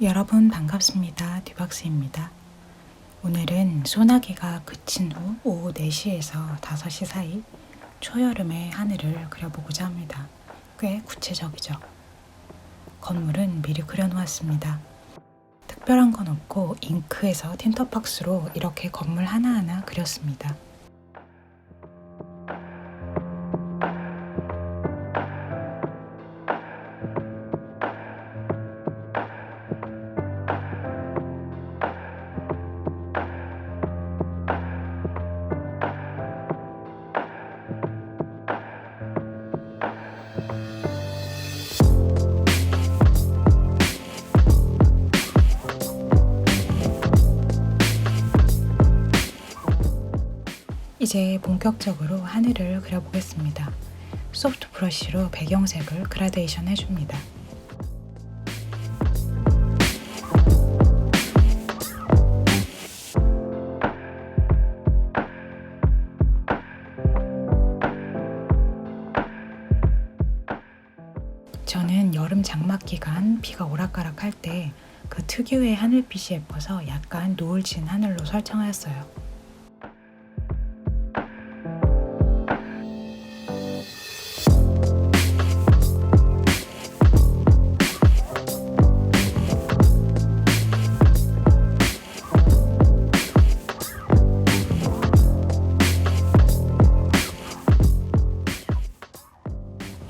여러분 반갑습니다. 듀박스입니다. 오늘은 소나기가 그친 후 오후 4시에서 5시 사이 초여름의 하늘을 그려보고자 합니다. 꽤 구체적이죠. 건물은 미리 그려놓았습니다. 특별한 건 없고 잉크에서 틴터박스로 이렇게 건물 하나하나 그렸습니다. 이제 본격적으로 하늘을 그려보겠습니다. 소프트 브러쉬로 배경색을 그라데이션 해줍니다. 저는 여름 장마 기간 비가 오락가락 할 때 그 특유의 하늘빛이 예뻐서 약간 노을진 하늘로 설정하였어요.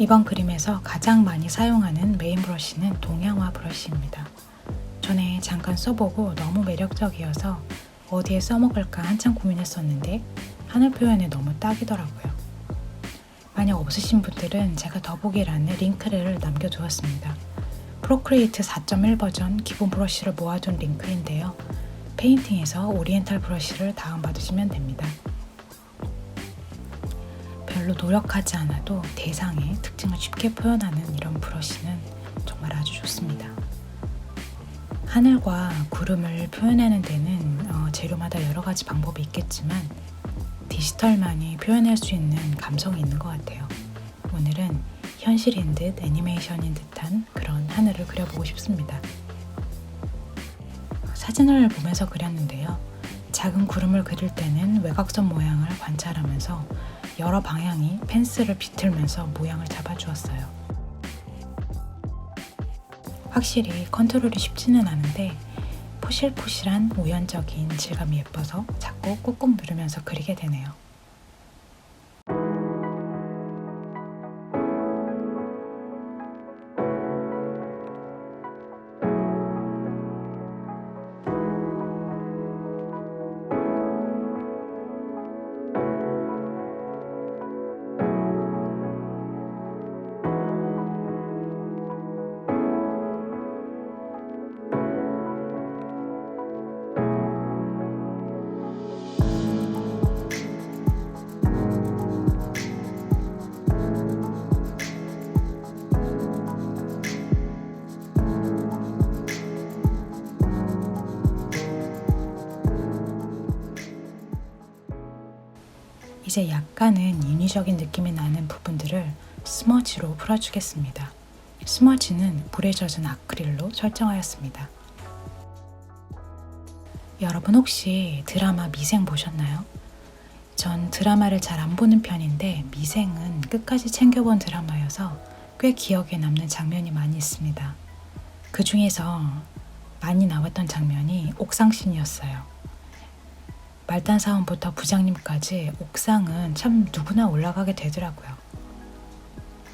이번 그림에서 가장 많이 사용하는 메인 브러쉬는 동양화 브러쉬입니다. 전에 잠깐 써보고 너무 매력적이어서 어디에 써먹을까 한참 고민했었는데 하늘 표현에 너무 딱이더라고요. 만약 없으신 분들은 제가 더보기란에 링크를 남겨두었습니다. 프로크리에이트 4.1 버전 기본 브러쉬를 모아둔 링크인데요. 페인팅에서 오리엔탈 브러쉬를 다운받으시면 됩니다. 별로 노력하지 않아도 대상의 특징을 쉽게 표현하는 이런 브러쉬는 정말 아주 좋습니다. 하늘과 구름을 표현하는 데는 어, 재료마다 여러 가지 방법이 있겠지만 디지털만이 표현할 수 있는 감성이 있는 것 같아요. 오늘은 현실인 듯 애니메이션인 듯한 그런 하늘을 그려보고 싶습니다. 사진을 보면서 그렸는데요. 작은 구름을 그릴 때는 외곽선 모양을 관찰하면서 여러 방향이 펜슬을 비틀면서 모양을 잡아주었어요. 확실히 컨트롤이 쉽지는 않은데 포실포실한 우연적인 질감이 예뻐서 자꾸 꾹꾹 누르면서 그리게 되네요. 이제 약간은 인위적인 느낌이 나는 부분들을 스머지로 풀어주겠습니다. 스머지는 물에 젖은 아크릴로 설정하였습니다. 여러분 혹시 드라마 미생 보셨나요? 전 드라마를 잘 안 보는 편인데 미생은 끝까지 챙겨본 드라마여서 꽤 기억에 남는 장면이 많이 있습니다. 그 중에서 많이 나왔던 장면이 옥상신이었어요. 말단 사원부터 부장님까지 옥상은 참 누구나 올라가게 되더라고요.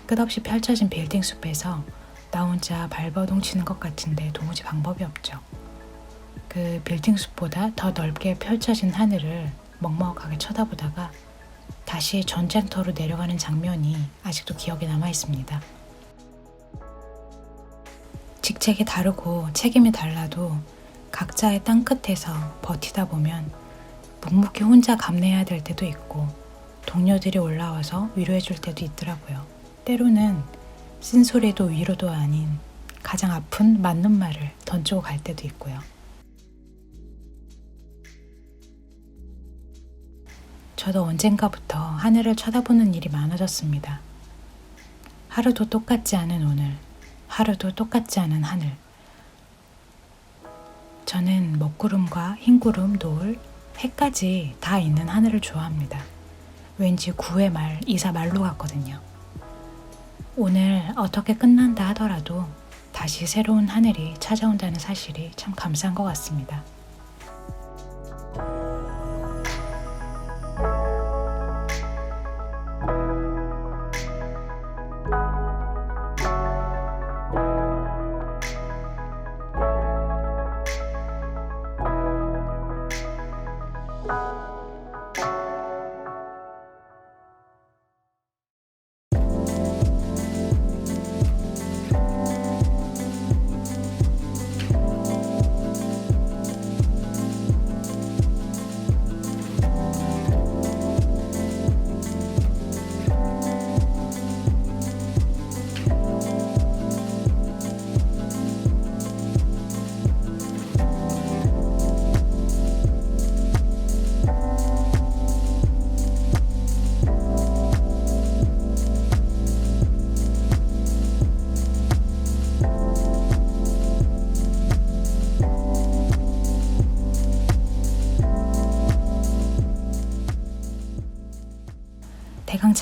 끝없이 펼쳐진 빌딩 숲에서 나 혼자 발버둥 치는 것 같은데 도무지 방법이 없죠. 그 빌딩 숲보다 더 넓게 펼쳐진 하늘을 먹먹하게 쳐다보다가 다시 전쟁터로 내려가는 장면이 아직도 기억에 남아 있습니다. 직책이 다르고 책임이 달라도 각자의 땅 끝에서 버티다 보면 묵묵히 혼자 감내해야 될 때도 있고 동료들이 올라와서 위로해 줄 때도 있더라고요. 때로는 쓴소리도 위로도 아닌 가장 아픈 맞는 말을 던지고 갈 때도 있고요. 저도 언젠가부터 하늘을 쳐다보는 일이 많아졌습니다. 하루도 똑같지 않은 오늘, 하루도 똑같지 않은 하늘. 저는 먹구름과 흰구름, 노을, 해까지 다 있는 하늘을 좋아합니다. 왠지 구의 말, 이사 말로 같거든요. 오늘 어떻게 끝난다 하더라도 다시 새로운 하늘이 찾아온다는 사실이 참 감사한 것 같습니다.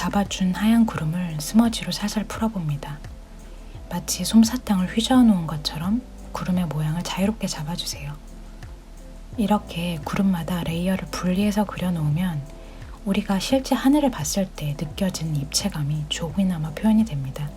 잡아준 하얀 구름을 스머지로 살살 풀어봅니다. 마치 솜사탕을 휘저어 놓은 것처럼 구름의 모양을 자유롭게 잡아주세요. 이렇게 구름마다 레이어를 분리해서 그려놓으면 우리가 실제 하늘을 봤을 때 느껴지는 입체감이 조금이나마 표현이 됩니다.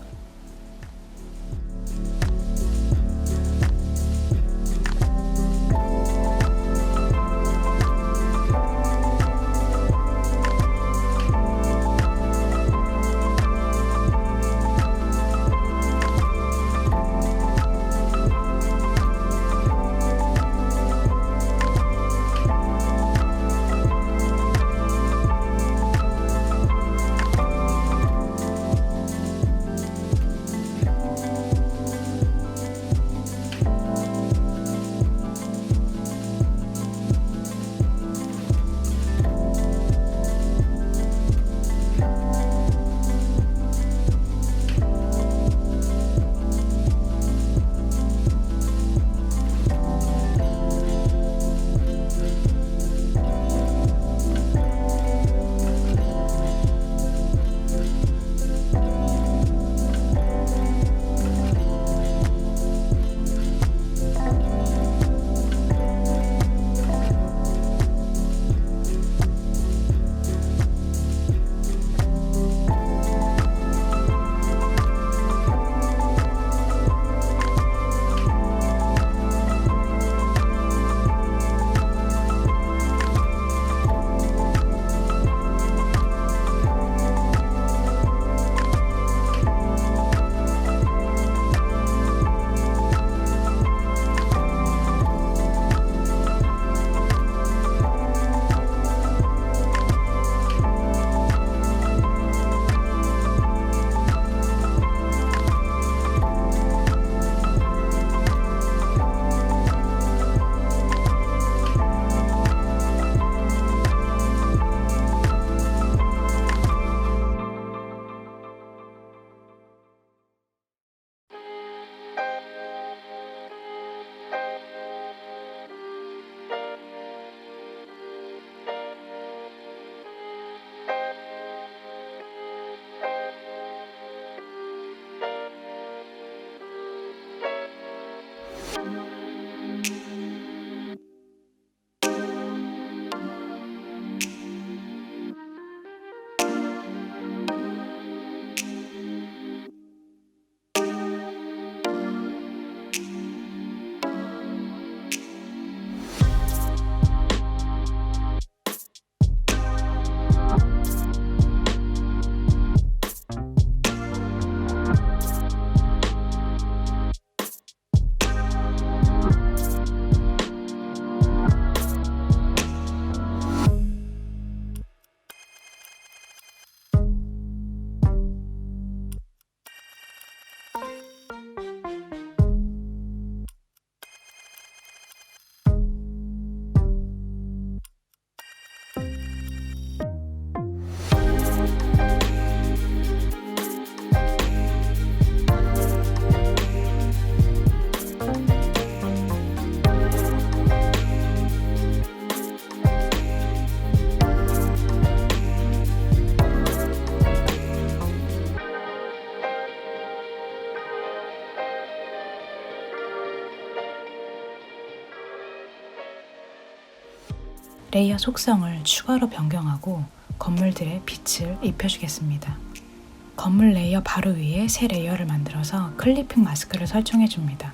레이어 속성을 추가로 변경하고 건물들의 빛을 입혀주겠습니다. 건물 레이어 바로 위에 새 레이어를 만들어서 클리핑 마스크를 설정해 줍니다.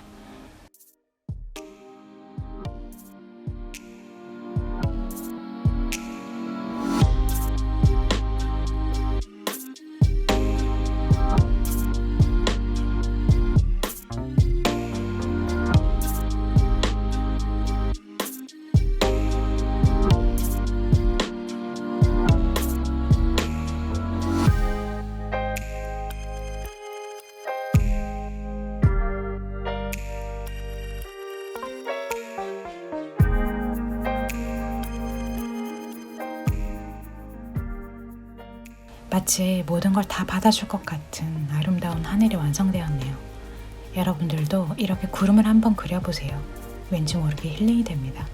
마치 모든 걸 다 받아줄 것 같은 아름다운 하늘이 완성되었네요. 여러분들도 이렇게 구름을 한번 그려보세요. 왠지 모르게 힐링이 됩니다.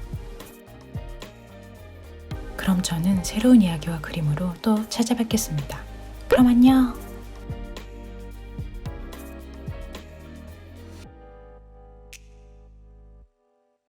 그럼 저는 새로운 이야기와 그림으로 또 찾아뵙겠습니다. 그럼 안녕!